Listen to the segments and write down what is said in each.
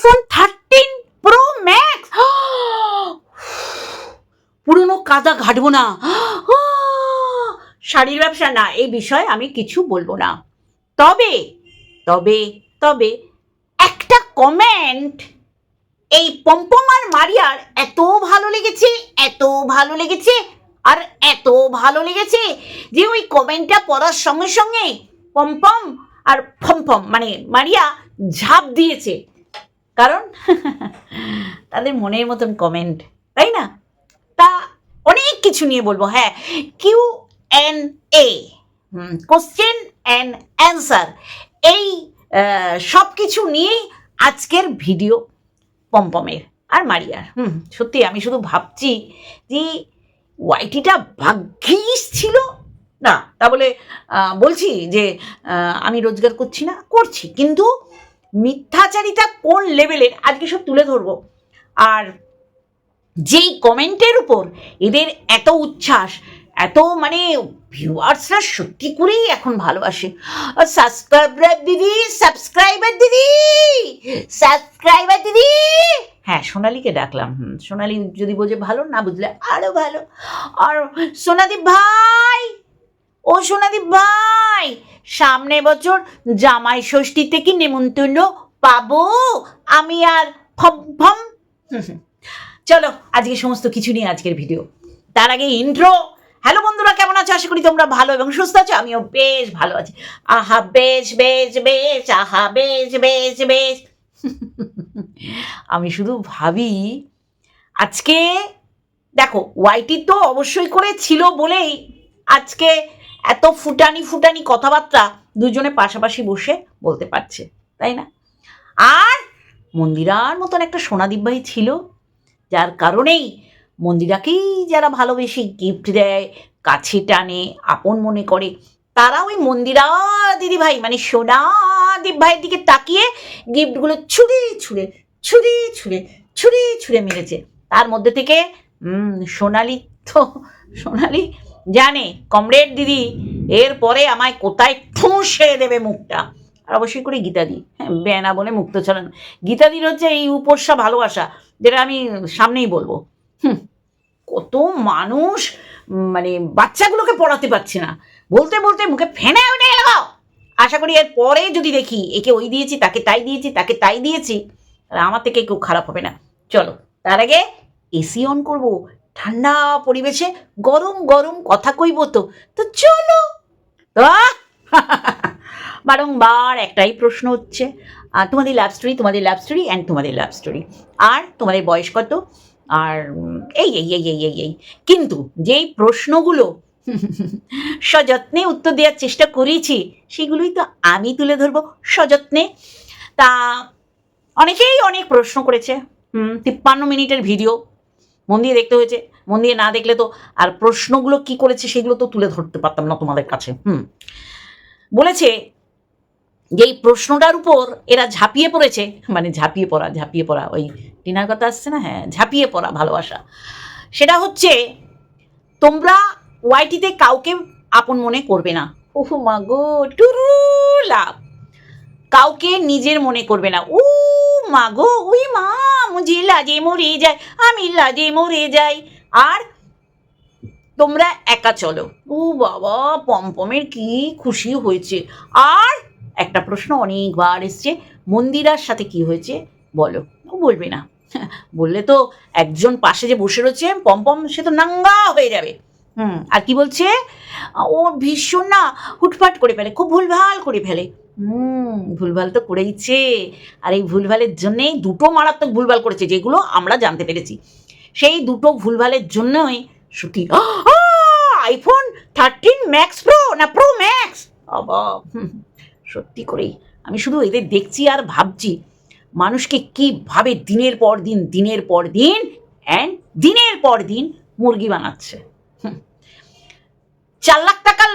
IPhone thirteen pro max পুরনো কাদা ঘাটবো না। শাড়ির ব্যবসা না, এই বিষয়ে আমি কিছু বলব না। তবে তবে তবে একটা কমেন্ট এই পম্পমার মারিয়ার এত ভালো লেগেছে, এত ভালো লেগেছে, আর এত ভালো লেগেছে যে ওই কমেন্টটা পড়ার সঙ্গে সঙ্গে পম্পম আর ফমফম মানে মারিয়া ঝাঁপ দিয়েছে। কারণ তাদের মনের মতন কমেন্ট তাই না? তা অনেক কিছু নিয়ে বলব হ্যাঁ Q N A question and answer এই সব কিছু নিয়েই আজকের ভিডিও পমপমের আর মারিয়ার, হুম, সত্যি আমি শুধু ভাবছি যে ওয়াইটিটা ভাগ্যিস ছিল? না, তা বলে বলছি যে আমি রোজগার করছি না, করছি, কিন্তু মিথ্যাচারিতা কোন লেভেলের? আজকে সব তুলে ধরবো। আর যেই কমেন্টের উপর এদের এত উচ্ছ্বাস, এত মানে ভিউয়ার্সরা সত্যি করেই এখন ভালোবাসে। সাবস্ক্রাইবার দিদি সাবস্ক্রাইবার দিদি সাবস্ক্রাইবার দিদি! হ্যাঁ সোনালিকে ডাকলাম। হুম, সোনালী যদি বোঝে ভালো, না বুঝলে আরও ভালো। আর সোনাদীপ ভাই, ও সোনাদীপ ভাই! সামনে বছর জামাই ষষ্ঠীতে কি নেমন্তন্ন পাবো। আমি আর ফম। চলো, আজকে সমস্ত কিছু নিয়ে আজকের ভিডিও। তার আগে ইন্ট্রো হ্যালো বন্ধুরা, কেমন আছো? আশা করি তোমরা ভালো এবং সুস্থ আছো। আমিও বেশ ভালো আছি। আহা, বেশ বেশ বেশ, আহা, বেশ বেশ বেশ। আমি শুধু ভাবি, আজকে দেখো ওয়াইটি তো অবশ্যই করে ছিল বলেই আজকে এত ফুটানি ফুটানি কথাবার্তা দুজনে পাশাপাশি বসে বলতে পারছে, তাই না? আর মন্দিরার মতন একটা সোনাদীপ ভাই ছিল, যার কারণেই মন্দিরাকেই যারা ভালোবেসে গিফট দেয়, কাছে টানে, আপন মনে করে, তারা ওই মন্দিরা দিদি ভাই মানে সোনা দীপ ভাইয়ের দিকে তাকিয়ে গিফটগুলো ছুঁড়ে ছুঁড়ে ছুঁড়ে ছুঁড়ে ছুঁড়ে ছুঁড়ে মেরেছে। তার মধ্যে থেকে সোনালি তো, সোনালি জানে, কমরেড দিদি, এরপরে আমায় কোথায় ঠুঁসে দেবে মুখটা? আর অবশ্যই করে গীতাদি হ্যাঁ বেনা বলে মুক্ত চলেন। গীতাদির হচ্ছে এই উপস্যা ভালোবাসা, যেটা আমি সামনেই বলব। হুম, কত মানুষ মানে বাচ্চাগুলোকে পড়াতে পারছে না। বলতে বলতে মুখে ফেনে উঠে লাগাও আশা করি এর পরে যদি দেখি, একে ওই দিয়েছি, তাকে তাই দিয়েছি, তাকে তাই দিয়েছি, তাহলে আমার থেকে কেউ খারাপ হবে না। চলো, তার আগে এসি অন করব ঠান্ডা পরিবেশে গরম গরম কথা কইব তো তো চলো। বারংবার একটাই প্রশ্ন হচ্ছে তোমাদের লাভ স্টোরি তোমাদের লাভ স্টোরি অ্যান্ড তোমাদের লাভ স্টোরি আর তোমাদের বয়স কত? আর এই এই এই এই এই এই। কিন্তু যেই প্রশ্নগুলো সযত্নে উত্তর দেওয়ার চেষ্টা করেছি, সেগুলোই তো আমি তুলে ধরবো সযত্নে। তা, অনেকেই অনেক প্রশ্ন করেছে তিপ্পান্ন মিনিটের ভিডিও মন দিয়ে দেখতে হয়েছে, মন দিয়ে না দেখলে তো, আর প্রশ্নগুলো কি করেছে সেগুলো তো তুলে ধরতে পারতাম না তোমাদের কাছে, হুম। বলেছে যে এই প্রশ্নটার উপর এরা ঝাঁপিয়ে পড়েছে মানে ঝাঁপিয়ে পড়া ঝাঁপিয়ে পড়া, ওই টিনার কথা আসছে না? হ্যাঁ ঝাঁপিয়ে পড়া ভালোবাসা। সেটা হচ্ছে, তোমরা ওয়াইটিতে কাউকে আপন মনে করবে না। ওহো মা গো টুরু লাভ কাউকে নিজের মনে করবে না। উ মা গো উই মা মুঝে লাজে মরে যায় আমি লাজে মরে যাই আর তোমরা একা চলো। ও বাবা, পমপমের কি খুশি হয়েছে। আর একটা প্রশ্ন অনেকবার এসছে, মন্দিরার সাথে কি হয়েছে? বলো। ও বলবে না। বললে তো একজন পাশে যে বসে রয়েছে, পমপম, সে তো নাঙ্গা হয়ে যাবে। হুম, আর কি বলছে? ও ভীষণ না হুটফাট করে ফেলে, খুব ভুলভাল করে ফেলে। হুম, ভুলভাল তো করেইছে। আর এই ভুলভালের জন্যেই দুটো মারাত্মক ভুলভাল করেছে, যেগুলো আমরা জানতে পেরেছি। সেই দুটো ভুলভালের জন্যই সত্যি আইফোন থার্টিন ম্যাক্স প্রো না প্রো ম্যাক্স সত্যি করেই। আমি শুধু এদের দেখছি আর ভাবছি, মানুষকে কীভাবে দিনের পর দিন, দিনের পর দিন অ্যান্ড দিনের পর দিন মুরগি বানাচ্ছে। চার লাখ টাকার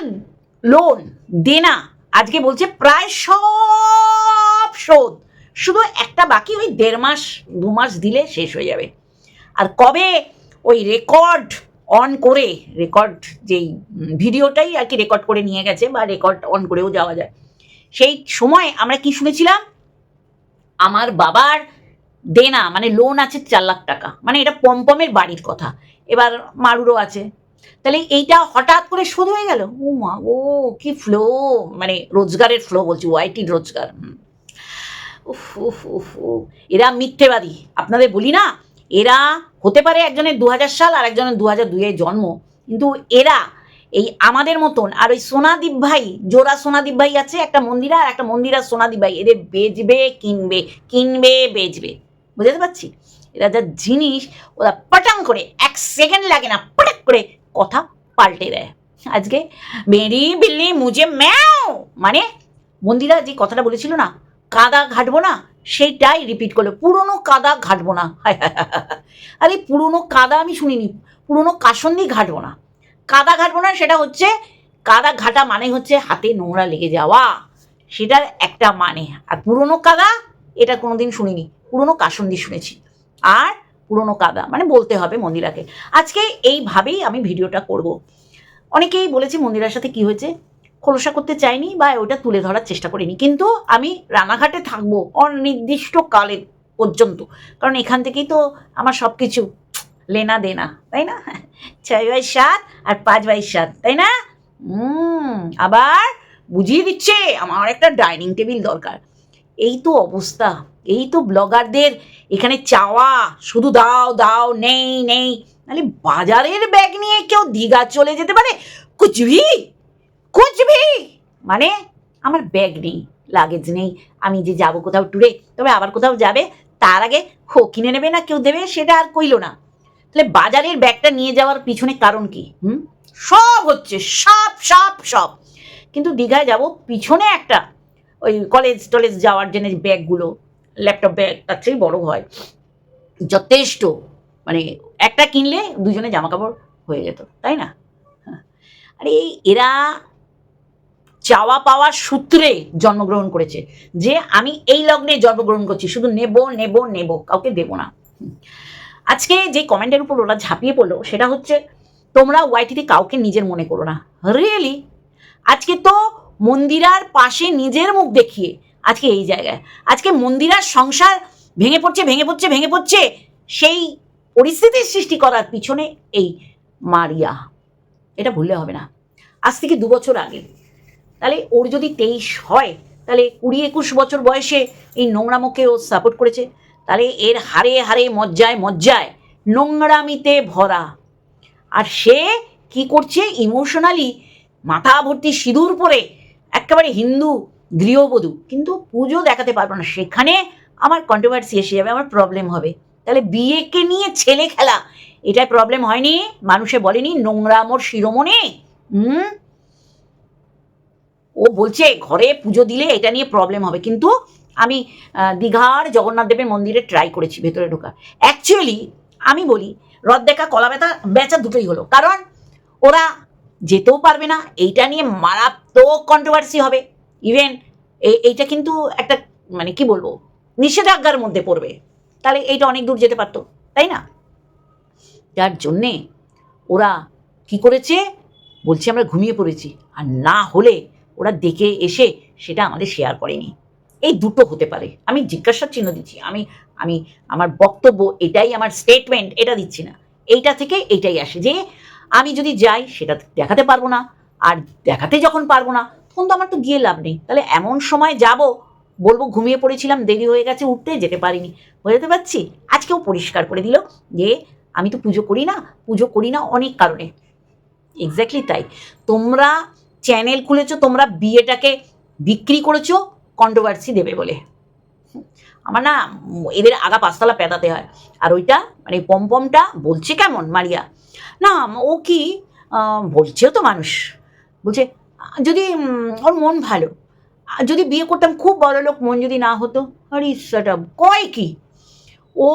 লোন দেনা আজকে বলছে প্রায় সব শোধ। শুধু একটা বাকি, ওই দেড় মাস, দু মাস দিলে শেষ হয়ে যাবে। আর কবে ওই রেকর্ড অন করে রেকর্ড যেই ভিডিওটাই আর কি রেকর্ড করে নিয়ে গেছে বা রেকর্ড অন করেও যাওয়া যায়। সেই সময় আমরা কি শুনেছিলাম? আমার বাবার দেনা মানে লোন আছে চার লাখ টাকা। মানে এটা পমপমের বাড়ির কথা। এবার মারুরও আছে। তাহলে এইটা হঠাৎ করে শোধ হয়ে গেল? ও মা, ও কি ফ্লো মানে রোজগারের ফ্লো বলছি ওয়াইটির রোজগার। এরা মিথ্যেবাদী। আপনাদের বলি না, এরা হতে পারে একজনের দু হাজার সাল আর একজনের দু হাজার জন্ম। কিন্তু এরা এই আমাদের মতন, আর ওই সোনাদীপ ভাই, জোড়া সোনাদীপ ভাই আছে একটা মন্দিরা, আর একটা মন্দিরা সোনাদীপ ভাই। এদের বেচবে, কিনবে কিনবে, বেচবে। বুঝতে পারছি? এরা যা জিনিস, ওরা পটাং করে, এক সেকেন্ড লাগে না, পটাক করে কথা পাল্টে দেয়। আজকে মেরি বিল্লি মুজে ম্যাও! মানে মন্দিরা যে কথাটা বলেছিল না, কাদা ঘাটবো না, সেটাই রিপিট করল। পুরনো কাদা ঘাটবো না। আরে পুরনো কাদা আমি শুনিনি, পুরনো কাসন্দি ঘাটবো না। কাদা ঘাটবো না সেটা হচ্ছে, কাদা ঘাটা মানে হচ্ছে হাতে নোংরা লেগে যাওয়া। সেটার একটা মানে। আর পুরনো কাদা, এটা কোনোদিন শুনিনি, পুরনো কাসন্দি শুনেছি। আর পুরনো কাদা মানে বলতে হবে মন্দিরাকে। আজকে এইভাবেই আমি ভিডিওটা করব। অনেকেই বলেছে মন্দিরার সাথে কি হয়েছে? খোলসা করতে চাইনি বা ওটা তুলে ধরার চেষ্টা করিনি। কিন্তু আমি রানাঘাটে থাকব অনির্দিষ্ট কালের পর্যন্ত। কারণ এখান থেকেই তো আমার সব কিছু লেনা দেনা, তাই না? ছয় বাই সাত আর পাঁচ বাই সাত, তাই না? আবার বুঝিয়ে দিচ্ছে, আমার একটা ডাইনিং টেবিল দরকার। এই তো অবস্থা। এই তো ব্লগারদের এখানে চাওয়া, শুধু দাও দাও, নেই নেই। নাহলে বাজারের ব্যাগ নিয়ে কেউ দীঘা চলে যেতে পারে? কুচবি কুচবি মানে আমার ব্যাগ নেই লাগেজ নেই, আমি যে যাব কোথাও ট্যুরে তবে আবার কোথাও যাবে, তার আগে হো, কিনে নেবে না, কেউ দেবে, সেটা আর কইলো না। তাহলে বাজারের ব্যাগটা নিয়ে যাওয়ার পিছনে কারণ কি? হুম? সব হচ্ছে, সব সব সব। কিন্তু দীঘায় যাব, পিছনে একটা ওই কলেজ টলেজ যাওয়ার জন্য ব্যাগগুলো ল্যাপটপ ব্যাগ তার চেয়ে বড় হয়। যথেষ্ট মানে একটা কিনলে দুজনে জামা কাপড় হয়ে যেত, তাই না? হ্যাঁ। আরে এরা চাওয়া পাওয়ার সূত্রে জন্মগ্রহণ করেছে যে আমি এই লগ্নে জন্মগ্রহণ করছি, শুধু নেব নেব নেব, কাউকে দেব না। আজকে যে কমেন্টের উপর ওরা ঝাঁপিয়ে পড়ল সেটা হচ্ছে, তোমরা ওয়াইটিতে কাউকে নিজের মনে করো না। রিয়েলি আজকে তো মন্দিরার পাশে নিজের মুখ দেখিয়ে আজকে এই জায়গায়। আজকে মন্দিরার সংসার ভেঙে পড়ছে ভেঙে পড়ছে ভেঙে পড়ছে। সেই পরিস্থিতির সৃষ্টি করার পিছনে এই মারিয়া। এটা ভুললে হবে না। আজ থেকে দু বছর আগে। তাহলে ওর যদি তেইশ হয়, তাহলে কুড়ি একুশ বছর বয়সে এই নোংরামোকে ও সাপোর্ট করেছে। তাহলে এর হারে হারে, মজ্জায় মজ্জায় নোংরামিতে ভরা। আর সে কি করছে? ইমোশনালি মাথা ভর্তি সিঁদুর পরে একেবারে হিন্দু গৃহবধূ, কিন্তু পুজো দেখাতে পারব না। সেখানে আমার কন্ট্রোভার্সি এসে যাবে, আমার প্রবলেম হবে। তাহলে বিয়েকে নিয়ে ছেলে খেলা এটাই প্রবলেম হয়নি? মানুষে বলেনি, নোংরা মোর শিরোমণি। হুম? ও বলছে, ঘরে পুজো দিলে এটা নিয়ে প্রবলেম হবে। কিন্তু আমি দীঘার জগন্নাথ দেবের মন্দিরে ট্রাই করেছি ভেতরে ঢোকা অ্যাকচুয়ালি আমি বলি রদ দেখা, কলা ব্যথা বেচা দুটোই হলো। কারণ ওরা যেতেও পারবে না, এইটা নিয়ে মারাত্মক কন্ট্রোভার্সি হবে। ইভেন এইটা কিন্তু একটা মানে কি বলব, নিষেধাজ্ঞার মধ্যে পড়বে। তাহলে এইটা অনেক দূর যেতে পারতো, তাই না? যার জন্যে ওরা কি করেছে? বলছে আমরা ঘুমিয়ে পড়েছি। আর না হলে ওরা দেখে এসে সেটা আমাদের শেয়ার করেনি। এই দুটো হতে পারে। আমি জিজ্ঞাসার চিহ্ন দিচ্ছি। আমি আমি, আমার বক্তব্য এটাই, আমার স্টেটমেন্ট এটা দিচ্ছি না। এইটা থেকে এইটাই আসে যে, আমি যদি যাই সেটা দেখাতে পারব না। আর দেখাতে যখন পারব না তখন তো আমার তো গিয়ে লাভ নেই। তাহলে এমন সময় যাব, বলব ঘুমিয়ে পড়েছিলাম, দেরি হয়ে গেছে উঠতে, যেতে পারিনি। বুঝতে পারছি? আজকেও পরিষ্কার করে দিল যে, আমি তো পুজো করি না, পুজো করি না অনেক কারণে। এক্স্যাক্টলি তাই। তোমরা চ্যানেল খুলেছো, তোমরা বিয়েটাকে বিক্রি করেছ কন্ট্রোভার্সি দেবে বলে। আমার না, এদের আগা পাঁচতলা পেতাতে হয়। আর ওইটা মানে পমপমটা বলছে কেমন, মারিয়া? না, ও কি বলছেও তো মানুষ। বলছে যদি ওর মন ভালো যদি বিয়ে করতাম খুব বড় লোক, মন যদি না হতো, আরে সেটা কয় কি? ও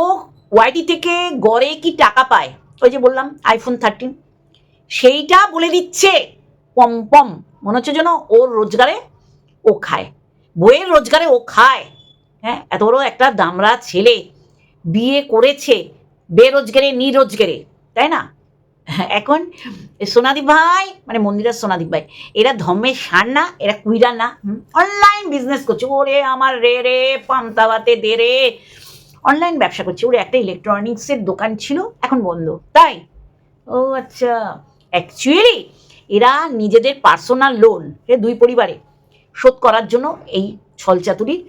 ওয়াইটি থেকে গড়ে কি টাকা পায়? ওই যে বললাম আইফোন থার্টিন সেইটা বলে দিচ্ছে, পম পম, মনে হচ্ছে যেন ওর রোজগারে ও খায়, বইয়ের রোজগারে ও খায় হ্যাঁ এত বড় একটা দামড়া ছেলে, বিয়ে করেছে, বেরোজগারে, নিরোজগারে, তাই না? এখন এ সোনাদীপ ভাই মানে মন্দিরের সোনাদীপ ভাই, এরা ধর্মের সার না, এরা কুইরা না অনলাইন বিজনেস করছে, ওরে আমার রে রে পান্তাবাতে দে রে। অনলাইন ব্যবসা করছে, ওরে একটা ইলেকট্রনিক্সের দোকান ছিল, এখন বন্ধ, তাই? ও আচ্ছা অ্যাকচুয়ালি এরা নিজেদের পার্সোনাল লোন এ দুই পরিবারে শোধ করার জন্য এই ছলচাতুরির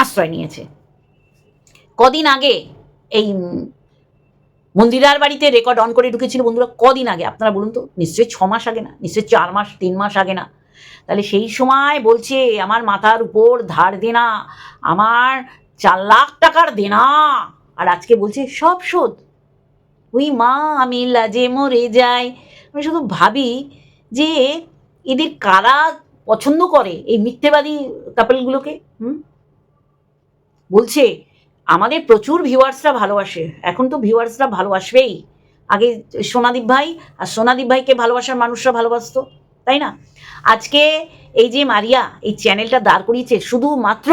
আশ্রয় নিয়েছে। কদিন আগে এই মন্দিরার বাড়িতে রেকর্ড অন করে ঢুকেছিল বন্ধুরা কদিন আগে, আপনারা বলুন তো, নিশ্চয়ই ছ মাস আগে না, নিশ্চয়ই চার মাস, তিন মাস আগে না। তাহলে সেই সময় বলছে, আমার মাথার উপর ধার দেনা আমার চার লাখ টাকার দেনা আর আজকে বলছে, সব শোধ। ওই মা আমি লাজে মরে যাই আমি শুধু ভাবি যে এদের কারা পছন্দ করে এই মিথ্যেবাদী কাপেলগুলোকে হুম? বলছে আমাদের প্রচুর ভিউয়ার্সরা ভালোবাসে। এখন তো ভিউয়ার্সরা ভালোবাসবেই। আগে সোনাদীপ ভাই, আর সোনাদীপ ভাইকে ভালোবাসার মানুষরা ভালোবাসতো, তাই না? আজকে এই যে মারিয়া, এই চ্যানেলটা দাঁড় করিয়েছে, শুধুমাত্র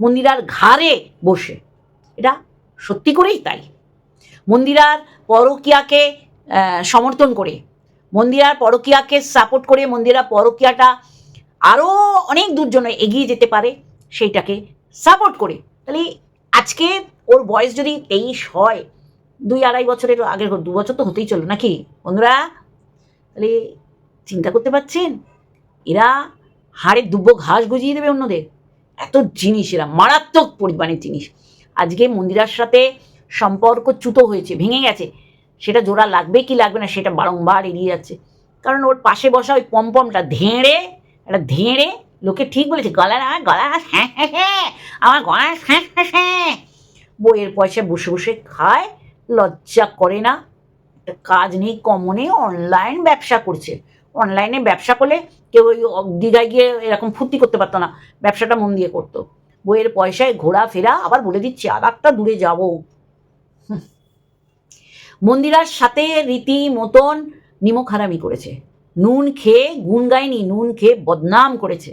মন্দিরার ঘাড়ে বসে। এটা সত্যি করেই তাই। মন্দিরার পরকিয়াকে সমর্থন করে, মন্দিরার পরকিয়াকে সাপোর্ট করে মন্দিরা পরকিয়াটা আরও অনেক দূর জন্য এগিয়ে যেতে পারে, সেইটাকে সাপোর্ট করে। তাহলে আজকে ওর বয়স যদি তেইশ হয়, দুই আড়াই বছরের আগের দু বছর তো হতেই চলো নাকি? বন্ধুরা, তাহলে চিন্তা করতে পারছেন? এরা হাড়ে দুব্বো ঘাস গজিয়ে দেবে অন্যদের। এত জিনিস, এরা মারাত্মক পরিমাণের জিনিস। আজকে মন্দিরার সাথে সম্পর্ক চ্যুত হয়েছে, ভেঙে গেছে। সেটা জোড়া লাগবে কি লাগবে না, সেটা বারংবার এড়িয়ে যাচ্ছে। কারণ ওর পাশে বসা ওই পম্পমটা ধেঁড়ে একটা ধেঁড়ে লোকে ঠিক বলেছে গলা না গলা হ্যাঁ হ্যাঁ হ্যাঁ আমার গলা হ্যাঁ হ্যাঁ হ্যাঁ। বইয়ের পয়সা বসে বসে খায়, লজ্জা করে না। কাজ নেই, কমনে অনলাইন ব্যবসা করছে। অনলাইনে ব্যবসা করলে কেউ ওই দীঘায় গিয়ে এরকম ফুর্তি করতে পারতো না, ব্যবসাটা মন দিয়ে করতো। বইয়ের পয়সায় ঘোরাফেরা আবার বলে দিচ্ছি, আর একটা দূরে যাব। মন্দিরার সাথে রীতি মতন নিমক হারামি করেছে। নুন খেয়ে, গুণ গায়নি, নুন খেয়ে বদনাম করেছে।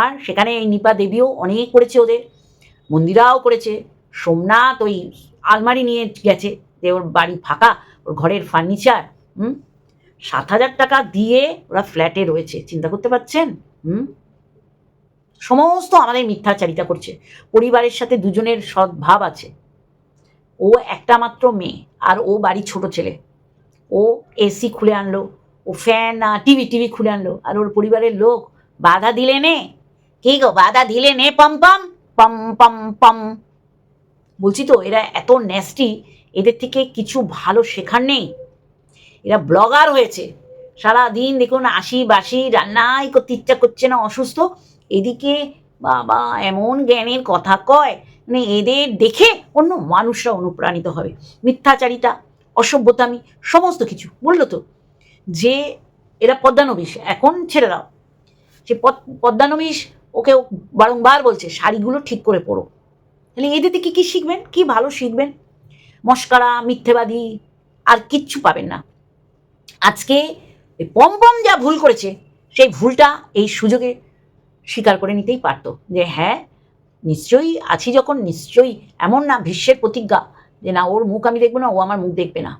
আর সেখানে এই নিপা দেবীও অনেক করেছে ওদের। মন্দিরাও করেছে। সোমনাথ ওই আলমারি নিয়ে গেছে যে ওর বাড়ি ফাঁকা, ওর ঘরের ফার্নিচার হুম? সাত হাজার টাকা দিয়ে ওরা ফ্ল্যাটে রয়েছে। চিন্তা করতে পারছেন? হুম? সমস্ত আমাদের মিথ্যাচারিতা করছে। পরিবারের সাথে দুজনের সদ্ভাব আছে। ও একটা মাত্র মেয়ে আর ও বাড়ি ছোট ছেলে। ও এসি খুলে আনলো, ও ফ্যান টিভি টিভি খুলে আনলো। আর ওর পরিবারের লোক বাধা দিলে নে। কি গো বাধা দিলে নে পম পম পম পম পম। বলছি তো, এরা এত ন্যাস্টি এদের থেকে কিছু ভালো শেখার নেই। এরা ব্লগার হয়েছে। সারা দিন দেখুন আশি বাসি, রান্নাই করতে ইচ্ছা করছে না, অসুস্থ। এদিকে বাবা এমন জ্ঞানের কথা কয় মানে এদের দেখে অন্য মানুষরা অনুপ্রাণিত হবে। মিথ্যাচারিতা, অসভ্যতামি, সমস্ত কিছু বলল তো? যে এরা পদ্মানবিশ, এখন ছেড়ে দাও। সে পদ- পদ্মানবিশ ওকে বারংবার বলছে, শাড়িগুলো ঠিক করে পরো। তাহলে এদের থেকে কী শিখবেন? কি ভালো শিখবেন? মস্কারা, মিথ্যেবাদী, আর কিচ্ছু পাবেন না। আজকে পম্পম যা ভুল করেছে, সেই ভুলটা এই সুযোগে স্বীকার করে নিতেই পারতো। যে হ্যাঁ নিশ্চয়ই আছি যখন, নিশ্চয়ই এমন না, ভীষ্মের প্রতিজ্ঞা। যে না, ওর মুখ আমি দেখব না, ও আমার মুখ দেখবে না।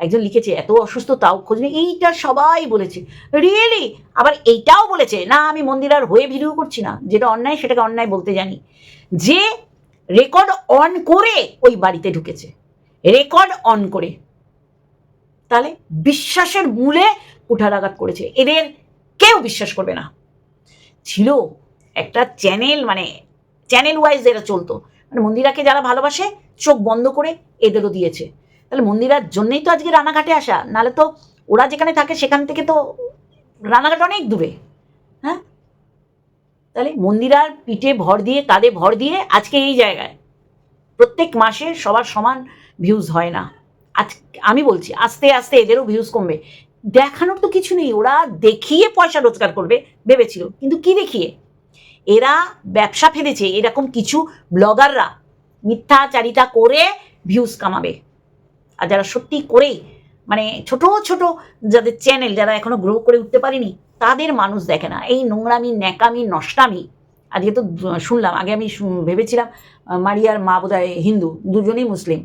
একজন লিখেছে, এত অসুস্থ তাও খোঁজ নেই। এইটা সবাই বলেছে। রিয়েলি আবার এইটাও বলেছে, না, আমি মন্দিরার হয়ে ভিডিও করছি না। যেটা অন্যায়, সেটাকে অন্যায় বলতে জানি। যে রেকর্ড অন করে ওই বাড়িতে ঢুকেছে। রেকর্ড অন করে। তাহলে বিশ্বাসের মূলে কুঠারাঘাত করেছে। এদের কেউ বিশ্বাস করবে না। ছিল একটা চ্যানেল মানে চ্যানেল ওয়াইজ এরা চলতো। মানে মন্দিরাকে যারা ভালোবাসে, চোখ বন্ধ করে এদেরও দিয়েছে। তাহলে মন্দিরার জন্যই তো আজকে রানাঘাটে আসা। নাহলে তো ওরা যেখানে থাকে সেখান থেকে তো রানাঘাট অনেক দূরে। হ্যাঁ? তাহলে মন্দিরার পিঠে ভর দিয়ে কাঁধে ভর দিয়ে আজকে এই জায়গায়। প্রত্যেক মাসে সবার সমান ভিউজ হয় না। আজ, আমি বলছি, আস্তে আস্তে এদেরও ভিউজ কমবে। দেখানোর তো কিছু নেই। ওরা দেখিয়ে পয়সা রোজগার করবে, ভেবেছিল। কিন্তু কি দেখিয়ে? এরা ব্যবসা ফেলেছে এরকম কিছু ব্লগাররা মিথ্যাচারিতা করে ভিউজ কামাবে। আর যারা সত্যি করেই মানে ছোট ছোট যাদের চ্যানেল যারা এখনও গ্রো করে উঠতে পারেনি, তাদের মানুষ দেখে না। এই নোংরামি, ন্যাকামি, নষ্টামি আজকে তো শুনলাম, আগে আমি ভেবেছিলাম মারিয়ার মা বোধহয় হিন্দু, দুজনেই মুসলিম।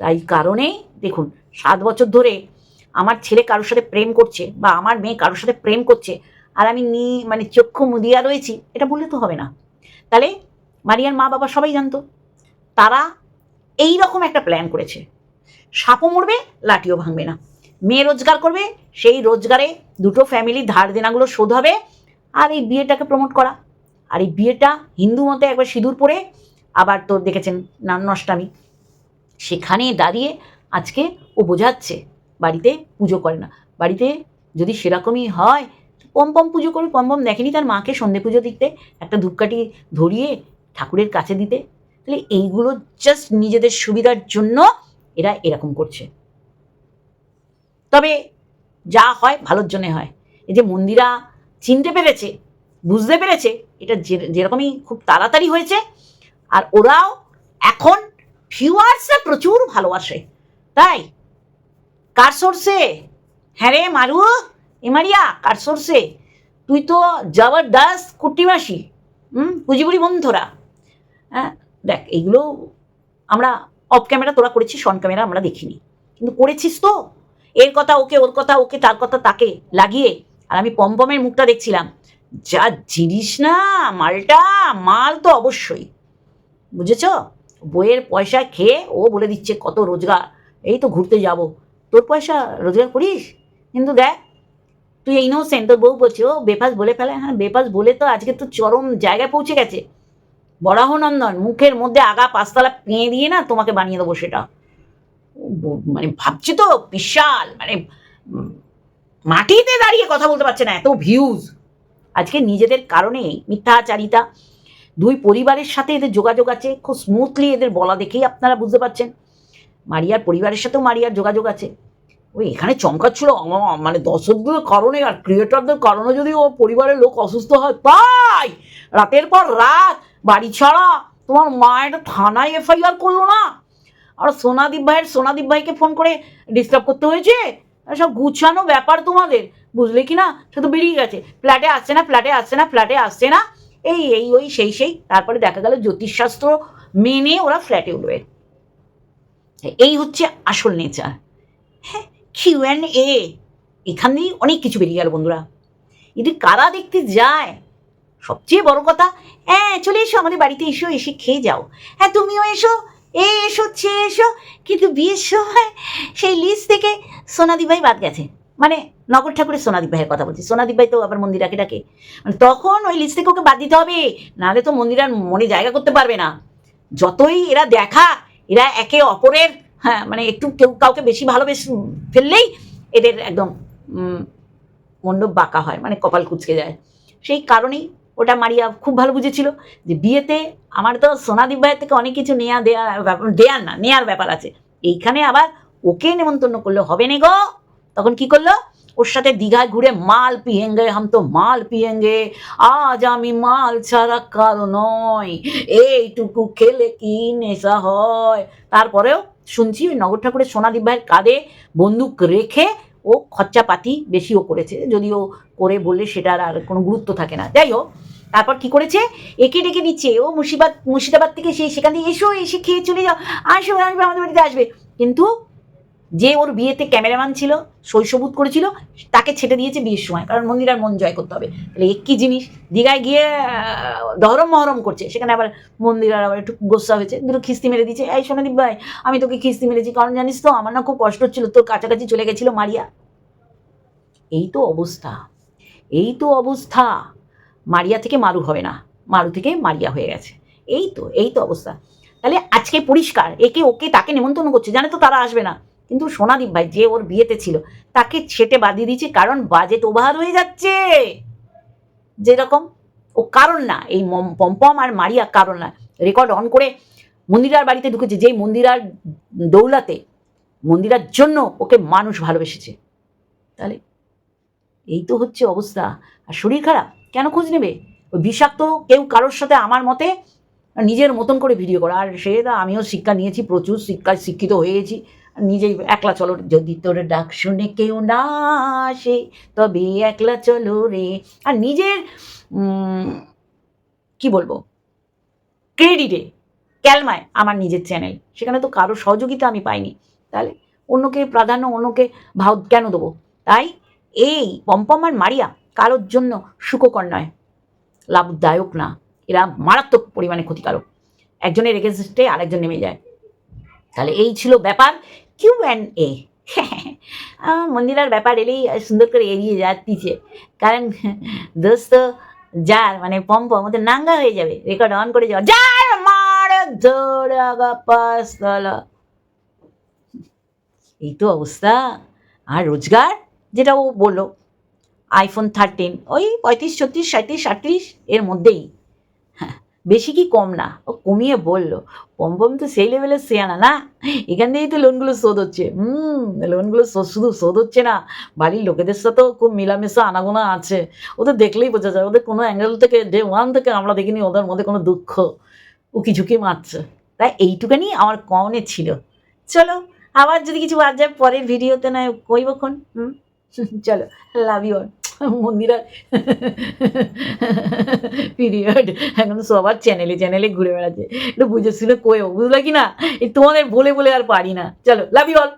তাই কারণে, দেখুন, সাত বছর ধরে আমার ছেলে কারোর সাথে প্রেম করছে বা আমার মেয়ে কারোর সাথে প্রেম করছে, আর আমি নি মানে চক্ষু মুদিয়া রয়েছি, এটা বললে তো হবে না। তাহলে মারিয়ার মা বাবা সবাই জানতো। তারা এই রকম একটা প্ল্যান করেছে। সাপও মরবে, লাঠিও ভাঙবে না। মেয়ে রোজগার করবে, সেই রোজগারে দুটো ফ্যামিলি ধার দেনাগুলো শোধ হবে, আর এই বিয়েটাকে প্রমোট করা। আর এই বিয়েটা হিন্দু মতে একবার সিঁদুর পরে আবার তোর দেখেছেন নাম নষ্টামি। সেখানে দাঁড়িয়ে আজকে ও বোঝাচ্ছে, বাড়িতে পুজো করে না। বাড়িতে যদি সেরকমই হয়, পম পম পুজো করে পম পম দেখেনি তার মাকে সন্ধে পুজো দিতে, একটা ধূপকাঠি ধরিয়ে ঠাকুরের কাছে দিতে। তাহলে এইগুলো জাস্ট নিজেদের সুবিধার জন্য এরা এরকম করছে। তবে যা হয় ভালোর জন্য হয়। এই যে মন্দিরা চিনতে পেরেছে, বুঝতে পেরেছে, এটা যেরকমই খুব তাড়াতাড়ি হয়েছে, আর ওরাও এখন ভিউয়ার্সরা প্রচুর ভালোবাসে। তাই, কার সোর্সে হ্যাঁ রে মারু এমারিয়া কার সোর্সে তুই তো জবরদস্ত কুটিমাসি, হুম পুজিবুড়ি বন্ধুরা। হ্যাঁ দেখ, এইগুলো আমরা অফ ক্যামেরা তোরা করেছিস অন ক্যামেরা আমরা দেখিনি। কিন্তু করেছিস তো। এর কথা ওকে, ওর কথা ওকে, তার কথা তাকে লাগিয়ে। আর আমি পমপমের মুখটা দেখছিলাম। যা জিনিস না, মালটা, মাল তো অবশ্যই। বুঝেছ? বইয়ের পয়সা খেয়ে ও বলে দিচ্ছে কত রোজগার। এই তো ঘুরতে যাব। তোর পয়সা রোজগার করিস? কিন্তু দেখ, তুই এই ইনোসেন্ট তোর বউ বলছে, ও, বেফাস বলে ফেলে। হ্যাঁ বেফাস বলে তো আজকে তো চরম জায়গায় পৌঁছে গেছে। বরাহনন্দন মুখের মধ্যে আগা পাঁচতলা পেঁয়ে দিয়ে না তোমাকে বানিয়ে দেবো সেটা। মানে ভাবছি তো, বিশাল মানে মাটিতে দাঁড়িয়ে কথা বলতে পারছে না, এত ভিউজ আজকে নিজেদের কারণেই মিথ্যাচারিতা, দুই পরিবারের সাথে এদের যোগাযোগ আছে, খুব স্মুথলি এদের বলা দেখেই আপনারা বুঝতে পারছেন। মারিয়ার পরিবারের সাথেও মারিয়ার যোগাযোগ আছে। ওই এখানে চমকাচ্ছিল মানে দর্শকদের কারণে আর ক্রিয়েটরদের কারণে যদি ও পরিবারের লোক অসুস্থ হয়, তাই! রাতের পর রাত বাড়ি ছাড়া। তোমার মায়ের থানায় এফআইআর করল না। আর সোনাদীপ ভাইয়ের, সোনাদীপ ভাইকে ফোন করে ডিস্টার্ব করতে হয়েছে? সব গুছানো ব্যাপার তোমাদের। বুঝলে কি না? সে তো বেরিয়ে গেছে। ফ্ল্যাটে আসছে না ফ্ল্যাটে আসছে না ফ্ল্যাটে আসছে না। এই এই, ওই, সেই সেই। তারপরে দেখা গেল জ্যোতিষশাস্ত্র মেনে ওরা ফ্ল্যাটে উঠবে। এই হচ্ছে আসল নেচার হ্যাঁ কিউ অ্যান্ড এ এখান দিয়েই অনেক কিছু বেরিয়ে গেল বন্ধুরা। এটি কারা দেখতে যায়? সবচেয়ে বড় কথা হ্যাঁ চলে এসো আমাদের বাড়িতে এসো, এসে খেয়ে যাও। হ্যাঁ তুমিও এসো এ এসো সে এসো। কিন্তু বিয়ের সময় সেই লিস্ট থেকে সোনাদি ভাই বাদ গেছে। মানে নগর ঠাকুরের সোনাদীপ ভাইয়ের কথা বলছি। সোনাদীপ ভাই তো আবার মন্দিরাকে ডাকে মানে তখন ওই লিস্ট থেকে ওকে বাদ দিতে হবে। নাহলে তো মন্দিরার মনে জায়গা করতে পারবে না। যতই এরা দেখা, এরা একে অপরের হ্যাঁ মানে একটু কেউ কাউকে বেশি ভালোবেসে ফেললেই এদের একদম মণ্ডপ বাঁকা হয় মানে কপাল কুচকে যায়। সেই কারণেই ওটা মারিয়া খুব ভালো বুঝেছিল যে বিয়েতে আমার তো সোনাদীপ ভাইয়ের থেকে অনেক কিছু নেয়া দেয়া, দেয়ার না, নেয়ার ব্যাপার আছে। এইখানে আবার ওকে নেমন্তন্ন করলে, হবে নে গো। তখন কি করল? ওর সাথে দীঘায় ঘুরে মাল পিয়েঙ্গে হাম তো মাল পিয়েঙ্গে আজ আমি মাল ছাড়া কারও নয়, এইটুকু খেলে কি নেশা হয়? তারপরেও শুনছি ওই নগর ঠাকুরের সোনাদীপ ভাইয়ের কাঁধে বন্দুক রেখে ও খরচাপাতি বেশিও করেছে, যদিও করে বললে সেটার আর কোনো গুরুত্ব থাকে না। যাই হোক তারপর কি করেছে? একে ডেকে নিচ্ছে ও মুর্শিদাবাদ মুর্শিদাবাদ থেকে সে সেখান থেকে এসো, এসে খেয়ে চলে যাও। আসবে আসবে, আমাদের বাড়িতে আসবে। কিন্তু যে ওর বিয়েতে ক্যামেরাম্যান ছিল, শৈশবুত করেছিল, তাকে ছেটে দিয়েছে বিয়ের সময়। কারণ মন্দির আর মন জয় করতে হবে। তাহলে এক কি জিনিস। দীঘায় গিয়ে দহরম মহরম করছে। সেখানে আবার মন্দির আর আবার একটু গোসা হয়েছে। দুটো খিস্তি মেরে দিয়েছে। এই সোনাদীপ ভাই, আমি তোকে খিস্তি মেরেছি। কারণ জানিস তো, আমার না খুব কষ্ট হচ্ছিল। তোর কাছাকাছি চলে গেছিল মারিয়া। এই তো অবস্থা। এই তো অবস্থা। মারিয়া থেকে মারু হবে না। মারু থেকে মারিয়া হয়ে গেছে। এই তো এই তো অবস্থা। তাহলে আজকে পরিষ্কার, একে ওকে তাকে নেমন্তন্ন করছে। জানে তো তারা আসবে না। কিন্তু সোনাদীপ ভাই, যে ওর বিয়েতে ছিল, তাকে ছেটে বাদিয়ে দিয়েছে কারণ বাজেট ওভার হয়ে যাচ্ছে। যেরকম, ও কারণ না, এই পম্পম আর মারিয়া কারণ না। রেকর্ড অন করে মন্দিরার বাড়িতে ঢুকেছে। যেই মন্দিরার দৌলাতে, মন্দিরার জন্য ওকে মানুষ ভালোবেসেছে। তাহলে, এই তো হচ্ছে অবস্থা। আর শরীর খারাপ? কেন খোঁজ নেবে? ওই বিষাক্ত কেউ কারোর সাথে আমার মতে নিজের মতন করে ভিডিও করা। আর সে আমিও শিক্ষা নিয়েছি, প্রচুর শিক্ষায় শিক্ষিত হয়ে গেছি নিজেই একলা চলো, যদি তোর ডাক শুনে কেউ না আসে, তবে একলা চলো রে। আর নিজের কি বলব? ক্রেডিটে ক্যালমায় আমার নিজের চ্যানেল সেখানে তো কারও সহযোগিতা আমি পাইনি। তাহলে অন্যকে প্রাধান্য, অন্যকে ভাও, কেন দেবো? তাই এই পম্পম আর মারিয়া কারোর জন্য সুখকর নয়। লাভদায়ক না। এরা মারাত্মক পরিমাণে ক্ষতিকারক। একজনের এগেনস্টে আরেকজন নেমে যায়। তাহলে এই ছিল ব্যাপার কিউ অ্যান্ড এ মন্দিরার ব্যাপার এলেই সুন্দর করে এড়িয়ে যাচ্ছে। কারণ দোস্ত, যার মানে পম্পম ওদের নাঙ্গা হয়ে যাবে। রেকর্ড অন করে যাওয়া যার এই তো অবস্থা। আর রোজগার, যেটা ও বলল। আইফোন থার্টিন ওই পঁয়ত্রিশ, ছত্রিশ সাঁত্রিশ আটত্রিশ এর মধ্যেই। হ্যাঁ বেশি কি কম না, ও কমিয়ে বলল পম পম তো সেই লেভেলের শেয়ানা না এখান থেকেই তো লোনগুলো শোধ হচ্ছে। হুম লোনগুলো শোধ- শুধু হচ্ছে না, বাড়ির লোকেদের সাথেও খুব মিলামেশা, আনাগোনা আছে। ওদের দেখলেই বোঝা যায়, ওদের কোনো অ্যাঙ্গেল থেকে ডে ওয়ান থেকে আমরা দেখিনি ওদের মধ্যে কোনো দুঃখ। ও উকি ঝুঁকি মারছে তাই এইটুখানি আমার কমনে ছিল। চলো, আবার যদি কিছু বাদ যায়, পরের ভিডিওতে নয় কইবক্ষণ হুম? চলো লাভ ইউ মন্দিরার পিরিয়ড এখন সবার চ্যানেলে চ্যানেলে ঘুরে বেড়াচ্ছে। একটু বুঝে শুনে কয়েও বুঝলা কি না? এই তোমাদের বলে বলে আর পারি না। চলো লাভ ইউ অল